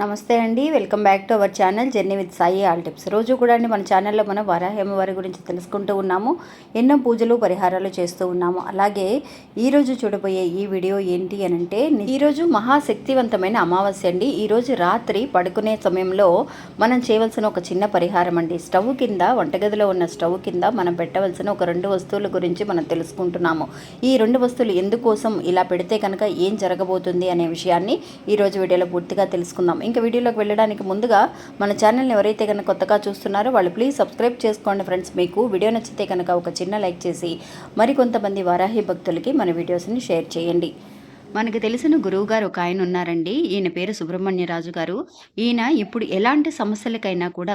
నమస్తే అండి welcome back to our channel journey with Sai all tips. రోజు కూడా అండి మన ఛానల్లో మనం వరాహేమవారి గురించి తెలుసుకుంటూ ఉన్నాము ఎన్నో పూజలు పరిహారాలు చేస్తూ ఉన్నాము. అలాగే ఈరోజు చూడబోయే ఈ వీడియో ఏంటి అని అంటే ఈరోజు మహాశక్తివంతమైన అమావాస్య అండి. ఈరోజు రాత్రి పడుకునే సమయంలో మనం చేయవలసిన ఒక చిన్న పరిహారం అండి. స్టవ్ కింద వంటగదిలో ఉన్న స్టవ్ కింద మనం పెట్టవలసిన ఒక రెండు వస్తువుల గురించి మనం తెలుసుకుంటున్నాము. ఈ రెండు వస్తువులు ఎందుకోసం ఇలా పెడితే కనుక ఏం జరగబోతుంది అనే విషయాన్ని ఈరోజు వీడియోలో పూర్తిగా తెలుసుకుందాం. ఇంకా వీడియోలోకి వెళ్ళడానికి ముందుగా మన ఛానల్ని ఎవరైతే కనుక కొత్తగా చూస్తున్నారో వాళ్ళు ప్లీజ్ సబ్స్క్రైబ్ చేసుకోండి ఫ్రెండ్స్ మీకు వీడియో నచ్చితే కనుక ఒక చిన్న లైక్ చేసి మరికొంతమంది వారాహి భక్తులకి మన వీడియోస్ని షేర్ చేయండి. మనకి తెలిసిన గురువు గారు ఒక ఆయన ఉన్నారండి. ఈయన పేరు సుబ్రహ్మణ్యరాజు గారు. ఈయన ఇప్పుడు ఎలాంటి సమస్యలకైనా కూడా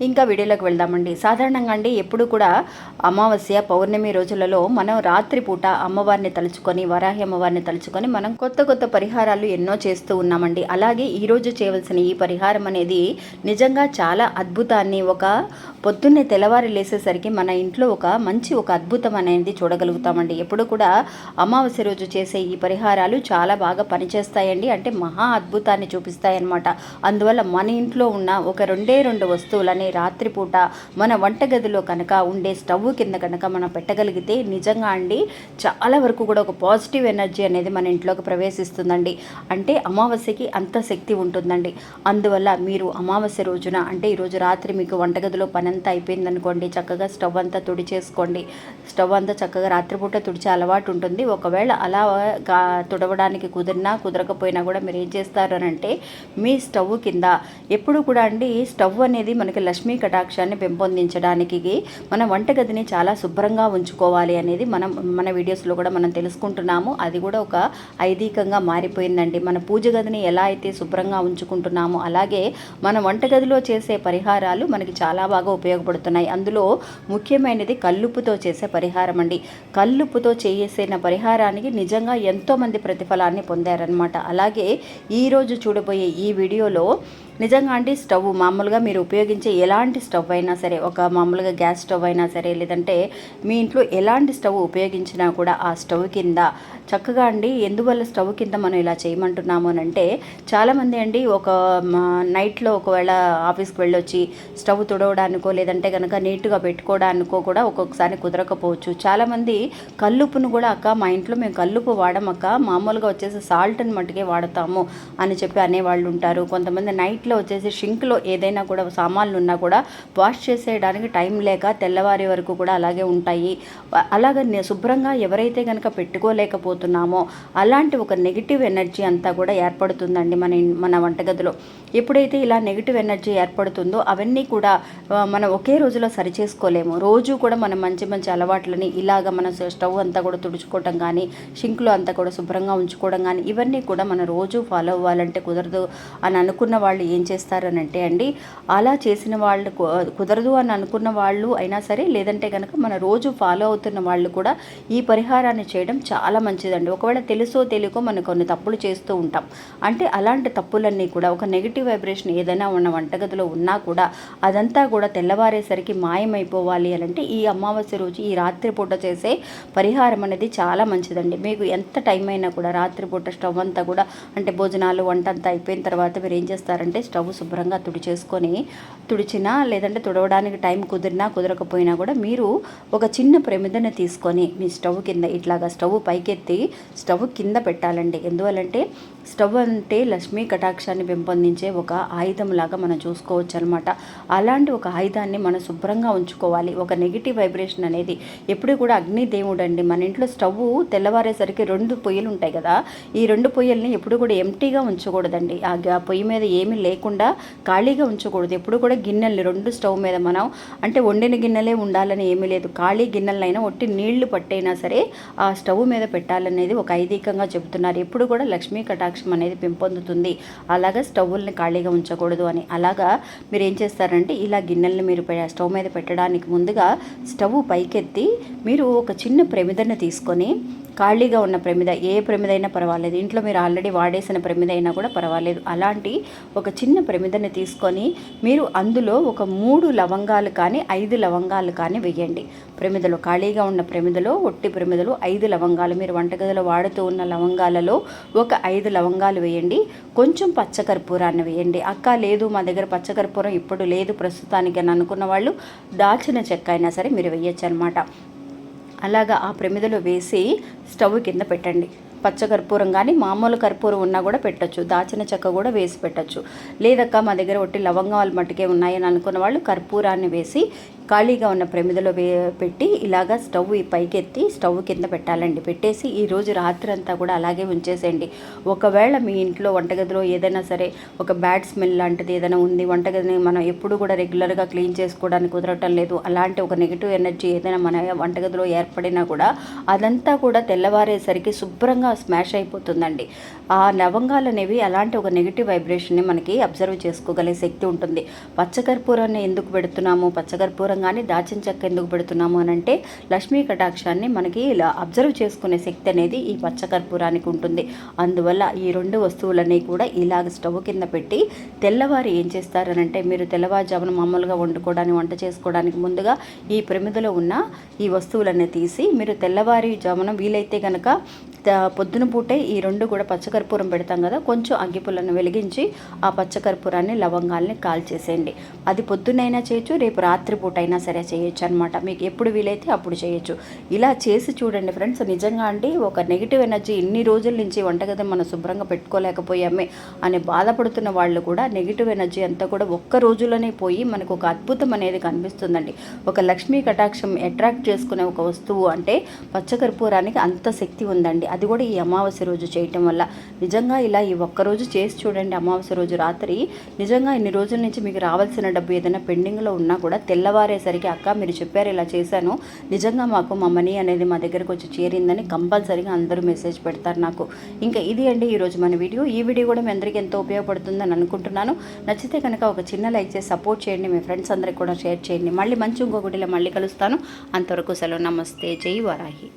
ఇంకా వీడియోలోకి వెళ్దామండి. సాధారణంగా అండి ఎప్పుడు కూడా అమావాస్య పౌర్ణమి రోజులలో మనం రాత్రిపూట అమ్మవారిని తలుచుకొని వరాహి అమ్మవారిని తలుచుకొని మనం కొత్త కొత్త పరిహారాలు ఎన్నో చేస్తూ ఉన్నామండి. అలాగే ఈరోజు చేయవలసిన ఈ పరిహారం అనేది నిజంగా చాలా అద్భుతాన్ని ఒక పొద్దున్నే తెల్లవారి లేసేసరికి మన ఇంట్లో ఒక మంచి ఒక అద్భుతం అనేది చూడగలుగుతామండి. ఎప్పుడు కూడా అమావాస్య రోజు చేసే ఈ పరిహారాలు చాలా బాగా పనిచేస్తాయండి. అంటే మహా అద్భుతాన్ని చూపిస్తాయన్నమాట. అందువల్ల మన ఇంట్లో ఉన్న ఒక రెండే రెండు వస్తువులని రాత్రిపూట మన వంటగదిలో కనుక ఉండే స్టవ్ కింద కనుక మనం పెట్టగలిగితే నిజంగా అండి చాలా వరకు కూడా ఒక పాజిటివ్ ఎనర్జీ అనేది మన ఇంట్లోకి ప్రవేశిస్తుందండి. అంటే అమావాస్యకి అంత శక్తి ఉంటుందండి. అందువల్ల మీరు అమావాస్య రోజున అంటే ఈరోజు రాత్రి మీకు వంటగదిలో పని అంతా అయిపోయింది అనుకోండి చక్కగా స్టవ్ అంతా తుడిచేసుకోండి. స్టవ్ అంతా చక్కగా రాత్రిపూట తుడిచే అలవాటు ఉంటుంది. ఒకవేళ అలా తుడవడానికి కుదిరినా కుదరకపోయినా కూడా మీరు ఏం చేస్తారు అని అంటే మీ స్టవ్ కింద ఎప్పుడు కూడా అండి స్టవ్ అనేది మనకి లక్ష్మీ కటాక్షాన్ని పెంపొందించడానికి మన వంటగదిని చాలా శుభ్రంగా ఉంచుకోవాలి అనేది మనం మన వీడియోస్లో కూడా మనం తెలుసుకుంటున్నాము. అది కూడా ఒక ఐదీకంగా మారిపోయిందండి. మన పూజ గదిని ఎలా అయితే శుభ్రంగా ఉంచుకుంటున్నామో అలాగే మన వంటగదిలో చేసే పరిహారాలు మనకి చాలా బాగా ఉపయోగపడుతున్నాయి. అందులో ముఖ్యమైనది కల్లుప్పుతో చేసే పరిహారం అండి. కల్లుప్పుతో చేసిన పరిహారానికి నిజంగా ఎంతోమంది ప్రతిఫలాన్ని పొందారనమాట అలాగే ఈరోజు చూడబోయే ఈ వీడియోలో నిజంగా అండి స్టవ్ మామూలుగా మీరు ఉపయోగించే ఎలాంటి స్టవ్ అయినా సరే ఒక మామూలుగా గ్యాస్ స్టవ్ అయినా సరే లేదంటే మీ ఇంట్లో ఎలాంటి స్టవ్ ఉపయోగించినా కూడా ఆ స్టవ్ కింద చక్కగా అండి ఎందువల్ల స్టవ్ కింద మనం ఇలా చేయమంటున్నాము అని అంటే చాలామంది అండి ఒక నైట్లో ఒకవేళ ఆఫీస్కి వెళ్ళొచ్చి స్టవ్ తుడవడానికో లేదంటే కనుక నీట్గా పెట్టుకోవడానికో కూడా ఒక్కొక్కసారి కుదరకపోవచ్చు. చాలామంది కల్లుప్పును కూడా అక్క మా ఇంట్లో మేము కల్లుపు వాడమక్క మామూలుగా వచ్చేసి సాల్ట్ని మట్టుకే వాడతాము అని చెప్పి అనేవాళ్ళు ఉంటారు. కొంతమంది నైట్ ఇంట్లో వచ్చేసి షింక్లో ఏదైనా కూడా సామాన్లు ఉన్నా కూడా వాష్ చేసేయడానికి టైం లేక తెల్లవారి వరకు కూడా అలాగే ఉంటాయి. అలాగే అలాగ శుభ్రంగా ఎవరైతే కనుక పెట్టుకోలేకపోతున్నామో అలాంటి ఒక నెగిటివ్ ఎనర్జీ అంతా కూడా ఏర్పడుతుందండి మన మన వంటగదిలో. ఎప్పుడైతే ఇలా నెగిటివ్ ఎనర్జీ ఏర్పడుతుందో అవన్నీ కూడా మనం ఒకే రోజులో సరి చేసుకోలేము రోజు కూడా మనం మంచి మంచి అలవాట్లని ఇలాగ మన స్టవ్ అంతా కూడా తుడుచుకోవటం కానీ షింక్లో అంతా కూడా శుభ్రంగా ఉంచుకోవడం కానీ ఇవన్నీ కూడా మనం రోజు ఫాలో అవ్వాలంటే కుదరదు అని అనుకున్న వాళ్ళు ఏం చేస్తారని అంటే అండి అలా చేసిన వాళ్ళు కుదరదు అని అనుకున్న వాళ్ళు అయినా సరే లేదంటే కనుక మన రోజు ఫాలో అవుతున్న వాళ్ళు కూడా ఈ పరిహారాన్ని చేయడం చాలా మంచిదండి. ఒకవేళ తెలుసో తెలియకో మనం కొన్ని తప్పులు చేస్తూ ఉంటాం. అంటే అలాంటి తప్పులన్నీ కూడా ఒక నెగిటివ్ వైబ్రేషన్ ఏదైనా ఉన్న వంటగదిలో ఉన్నా కూడా అదంతా కూడా తెల్లవారేసరికి మాయమైపోవాలి అని అంటే ఈ అమావాస్య రోజు ఈ రాత్రిపూట చేసే పరిహారం అనేది చాలా మంచిదండి. మీకు ఎంత టైం అయినా కూడా రాత్రిపూట స్టవ్ అంతా కూడా అంటే భోజనాలు వంట అంతా అయిపోయిన తర్వాత మీరు ఏం చేస్తారంటే స్టవ్ శుభ్రంగా తుడిచేసుకొని తుడిచినా లేదంటే తుడవడానికి టైం కుదిరినా కుదరకపోయినా కూడా మీరు ఒక చిన్న ప్రమిదను తీసుకొని మీ స్టవ్ కింద ఇట్లాగా స్టవ్ పైకెత్తి స్టవ్ కింద పెట్టాలండి. ఎందువల్లంటే స్టవ్ అంటే లక్ష్మీ కటాక్షాన్ని పెంపొందించే ఒక ఆయుధం లాగా మనం చూసుకోవచ్చు అనమాట అలాంటి ఒక ఆయుధాన్ని మనం శుభ్రంగా ఉంచుకోవాలి. ఒక నెగిటివ్ వైబ్రేషన్ అనేది ఎప్పుడు కూడా అగ్ని దేవుడు అండి మన ఇంట్లో స్టవ్ తెల్లవారేసరికి రెండు పొయ్యిలు ఉంటాయి కదా ఈ రెండు పొయ్యిల్ని ఎప్పుడు కూడా ఎంటీగా ఉంచకూడదండి. ఆ పొయ్యి మీద ఏమీ లేకుండా ఖాళీగా ఉంచకూడదు. ఎప్పుడు కూడా గిన్నెల్ని రెండు స్టవ్ మీద మనం అంటే వండిన గిన్నెలే ఉండాలని ఏమీ లేదు. ఖాళీ గిన్నెలైనా ఒట్టి నీళ్ళు పట్టైనా సరే ఆ స్టవ్ మీద పెట్టాలనేది ఒక ఐదీకంగా చెబుతున్నారు. ఎప్పుడు కూడా లక్ష్మీ కటాక్ష కటాక్షం అనేది పెంపొందుతుంది. అలాగా స్టవ్వుల్ని ఖాళీగా ఉంచకూడదు అని. అలాగా మీరు ఏం చేస్తారంటే ఇలా గిన్నెలను మీరు పె- స్టవ్ మీద పెట్టడానికి ముందుగా స్టవ్ పైకెత్తి మీరు ఒక చిన్న ప్రమిదను తీసుకొని ఖాళీగా ఉన్న ప్రమిద ఏ ప్రమిదైనా పర్వాలేదు. ఇంట్లో మీరు ఆల్రెడీ వాడేసిన ప్రమిద అయినా కూడా పర్వాలేదు. అలాంటి ఒక చిన్న ప్రమిదని తీసుకొని మీరు అందులో ఒక మూడు లవంగాలు కానీ ఐదు లవంగాలు కానీ వేయండి. ప్రమిదలో ఖాళీగా ఉన్న ప్రమిదలో ఒట్టి ప్రమిదలో ఐదు లవంగాలు మీరు వంటగదిలో వాడుతూ ఉన్న లవంగాలలో ఒక ఐదు లవంగాలు వేయండి. కొంచెం పచ్చకర్పూరాన్ని వేయండి. అక్క లేదు మా దగ్గర పచ్చకర్పూరం ఇప్పుడు లేదు ప్రస్తుతానికి అని అనుకున్న వాళ్ళు దాల్చిన చెక్క అయినా సరే మీరు వేయచ్చు అనమాట అలాగా ఆ ప్రమిదలో వేసి స్టవ్ కింద పెట్టండి. పచ్చ కర్పూరం కానీ మామూలు కర్పూరం ఉన్నా కూడా పెట్టచ్చు. దాచిన చెక్క కూడా వేసి పెట్టొచ్చు. లేదక్క మా దగ్గర ఒట్టి లవంగాలు మట్టుకే ఉన్నాయని అనుకున్న వాళ్ళు కర్పూరాన్ని వేసి ఖాళీగా ఉన్న ప్రమిదలో వే పెట్టి ఇలాగా స్టవ్ ఈ పైకెత్తి స్టవ్ కింద పెట్టాలండి. పెట్టేసి ఈ రోజు రాత్రి అంతా కూడా అలాగే ఉంచేసేయండి. ఒకవేళ మీ ఇంట్లో వంటగదిలో ఏదైనా సరే ఒక బ్యాడ్ స్మెల్ లాంటిది ఏదైనా ఉంది వంటగదిని మనం ఎప్పుడు కూడా రెగ్యులర్గా క్లీన్ చేసుకోవడానికి కుదరటం లేదు. అలాంటి ఒక నెగిటివ్ ఎనర్జీ ఏదైనా మన వంటగదిలో ఏర్పడినా కూడా అదంతా కూడా తెల్లవారేసరికి శుభ్రంగా స్మాష్ అయిపోతుందండి. ఆ లవంగాలు అనేవి అలాంటి ఒక నెగిటివ్ వైబ్రేషన్ని మనకి అబ్జర్వ్ చేసుకోగలిగే శక్తి ఉంటుంది. పచ్చకర్పూరాన్ని ఎందుకు పెడుతున్నాము? పచ్చకర్పూరం కానీ దాచిన చెక్క ఎందుకు పెడుతున్నాము అని అంటే లక్ష్మీ కటాక్షాన్ని మనకి ఇలా అబ్జర్వ్ చేసుకునే శక్తి అనేది ఈ పచ్చకర్పూరానికి ఉంటుంది. అందువల్ల ఈ రెండు వస్తువులన్నీ కూడా ఇలాగ స్టవ్ కింద పెట్టి తెల్లవారు ఏం చేస్తారనంటే మీరు తెల్లవారుజామున మామూలుగా వండుకోవడానికి వంట చేసుకోవడానికి ముందుగా ఈ ప్రమిదలో ఉన్న ఈ వస్తువులన్నీ తీసి మీరు తెల్లవారి జామున వీలైతే కనుక పొద్దున పూటే ఈ రెండు కూడా పచ్చకర్పూరం పెడతాం కదా కొంచెం అగ్గిపుల్లను వెలిగించి ఆ పచ్చకర్పూరాన్ని లవంగాల్ని కాల్చేసేయండి. అది పొద్దునైనా చేయొచ్చు రేపు రాత్రి పూట అయినా సరే చేయొచ్చు అనమాట మీకు ఎప్పుడు వీలైతే అప్పుడు చేయొచ్చు. ఇలా చేసి చూడండి ఫ్రెండ్స్ నిజంగా అండి ఒక నెగిటివ్ ఎనర్జీ ఇన్ని రోజుల నుంచి వంటగది మనం శుభ్రంగా పెట్టుకోలేకపోయామే అని బాధపడుతున్న వాళ్ళు కూడా నెగిటివ్ ఎనర్జీ అంతా కూడా ఒక్క రోజులోనే పోయి మనకు ఒక అద్భుతం అనేది కనిపిస్తుందండి. ఒక లక్ష్మీ కటాక్షం అట్రాక్ట్ చేసుకునే ఒక వస్తువు అంటే పచ్చకర్పూరానికి అంత శక్తి ఉందండి. అది కూడా ఈ అమావాస్య రోజు చేయటం వల్ల. నిజంగా ఇలా ఈ ఒక్క రోజు చేసి చూడండి అమావాస్య రోజు రాత్రి. నిజంగా ఇన్ని రోజుల నుంచి మీకు రావాల్సిన డబ్బు ఏదైనా పెండింగ్లో ఉన్నా కూడా తెల్లవారేసరికి అక్క మీరు చెప్పారు ఇలా చేశాను. నిజంగా మాకు మా మనీ అనేది మా దగ్గరకు వచ్చి చేరిందని కంపల్సరీగా అందరూ మెసేజ్ పెడతారు నాకు. ఇంకా ఇది అండి ఈరోజు మన వీడియో. ఈ వీడియో కూడా మీ అందరికీ ఎంతో ఉపయోగపడుతుందని అనుకుంటున్నాను. నచ్చితే కనుక ఒక చిన్న లైక్ చేసి సపోర్ట్ చేయండి. మీ ఫ్రెండ్స్ అందరికి కూడా షేర్ చేయండి. మళ్ళీ మంచి ఇంకొకటిలో మళ్ళీ కలుస్తాను. అంతవరకు సెలవు. నమస్తే. జై వరాహి.